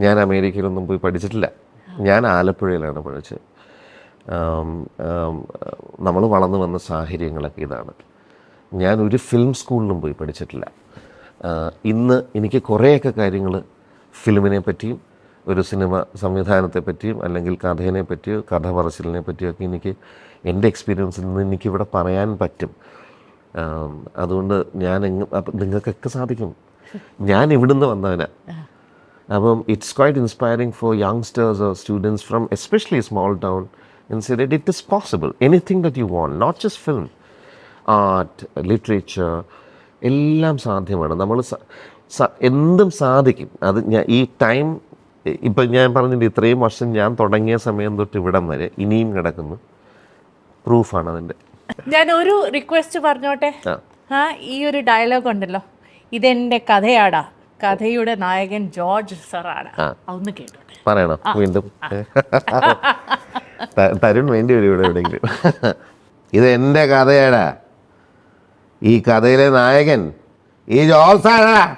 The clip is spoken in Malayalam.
ഞാൻ അമേരിക്കയിലൊന്നും പോയി പഠിച്ചിട്ടില്ല. ഞാൻ ആലപ്പുഴയിലാണ് പഠിച്ചത്. നമ്മൾ വളർന്നു വന്ന സാഹചര്യങ്ങളൊക്കെ ഇതാണ്. ഞാൻ ഒരു ഫിലിം സ്കൂളിലും പോയി പഠിച്ചിട്ടില്ല. ഇന്ന് എനിക്ക് കുറേയൊക്കെ കാര്യങ്ങൾ ഫിലിമിനെ പറ്റിയും ഒരു സിനിമ സംവിധാനത്തെ പറ്റിയും അല്ലെങ്കിൽ കഥയെ പറ്റിയോ കഥ പറച്ചിലിനെ പറ്റിയൊക്കെ എനിക്ക് എന്റെ എക്സ്പീരിയൻസിൽ നിന്ന് എനിക്കിവിടെ പറയാൻ പറ്റും. അതുകൊണ്ട് ഞാൻ എങ്ങും അപ്പം നിങ്ങൾക്കൊക്കെ സാധിക്കും. ഞാൻ ഇവിടുന്ന് വന്നവനാ. അപ്പം it's quite inspiring for youngsters or students from especially small town in see that it is possible anything that you want not just film art literature എല്ലാം സാധ്യമാണ്. നമ്മൾ എന്തും സാധിക്കും. അത് ഞാൻ ഈ ടൈം ഇപ്പം ഞാൻ പറഞ്ഞിട്ട് ഇത്രയും വർഷം ഞാൻ തുടങ്ങിയ സമയം തൊട്ട് ഇവിടം വരെ ഇനിയും കിടക്കുന്നു. പ്രൂഫാണ് അതിന്റെ. ഞാൻ ഒരു റിക്വസ്റ്റ് പറഞ്ഞോട്ടെ? ആ. ഈ ഒരു ഡയലോഗ് ഉണ്ടല്ലോ. ഇതെന്റെ കഥയാടാ. കഥയുടെ നായകൻ ജോർജ് സറാണ്. ഒന്ന് കേട്ടോട്ടെ പറയണോ? വീണ്ടും? തരുൺ വേണ്ടി വരും ഇവിടെ എവിടെയെങ്കിലും. ഇത് എന്റെ കഥയാടാ. ഈ കഥയിലെ നായകൻ ഈ ജോസാടാ